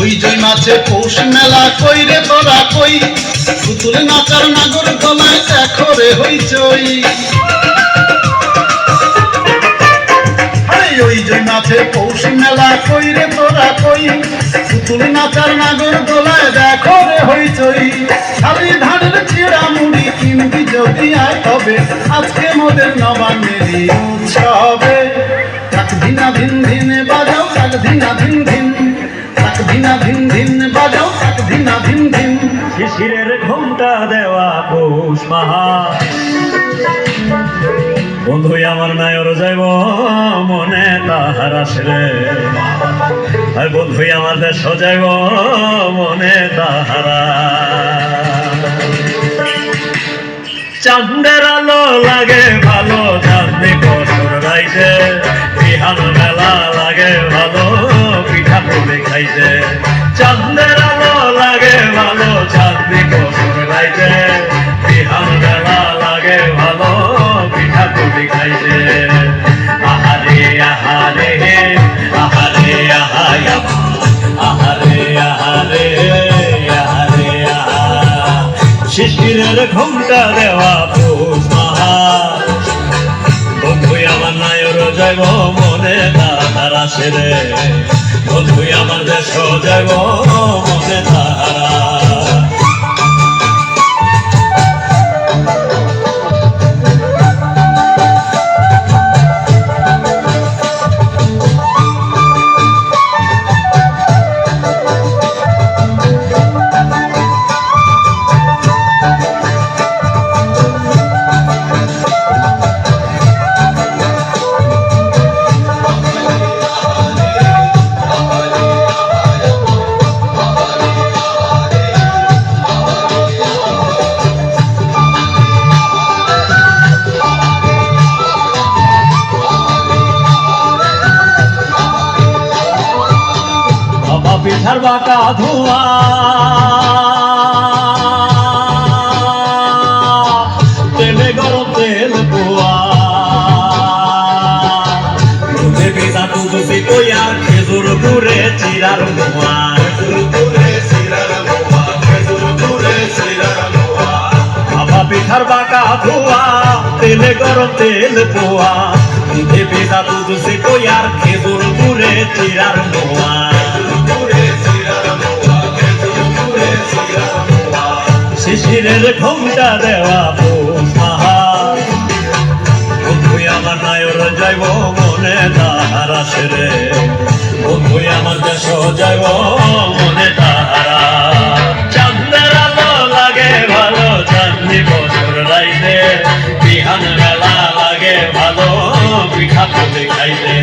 ওই জয় মাছে পৌষ মেলা কই রে তোরা কই পুতুল নাচার নাগর গলায় দেখো রে হইচই। ওই যে নাচে পৌষ মেলা কই রে তোরা কই পুতুল নাচার নাগর দোলায় দেখো রে হইচই। খালি তবে আজকে মোদের নবান্নেরই উৎসবে। তাক ধিনা ধিন ধিন বাজাও তাক ধিনা ধিন ধিন তাক ধিনা ধিন ধিন বাজাও তাক ধিনা ধিন ধিন শিশিরের ঘুমটা দেওয়া পৌষ মাহা। বন্ধু আমার নায়র যাইব মনে, তাহার আসলে। আর বন্ধু আমার দেশ যাইব মনে, তাহারা চান্দের আলো লাগে, ভালো চাঁদনি বছর রাইছে বিহান মেলা লাগে, ভালো পিঠা পুলি খাইছে চাঁদের আলো লাগে, ভালো চাঁদনি বছর রাইতে শিশিরের ঘুমটা দেওয়া পৌষ বন্ধু, আমার নায়র জয় মনে তাহার আসে রে। বন্ধু, আমার দেশ যাইব পিঠার বাটা ধোয়া। তেলে গরম তেল পোয়া। বেদা দুধে কইয়া খেজুর গুড়ে চিরার মোয়া। পিঠার বাটা ধোয়া, তেলে গরম তেল পোয়া। দেওয়া পৌষ মাহা বন্ধু, আমার নায়র যাইব মনে তাহার আসে রে বন্ধু, আমার দেশ যাইব মনে তাহারা। লাগে ভালো, চাঁদনি বছর বিহান মেলা লাগে ভালো, পিঠা পুলি খাইতে।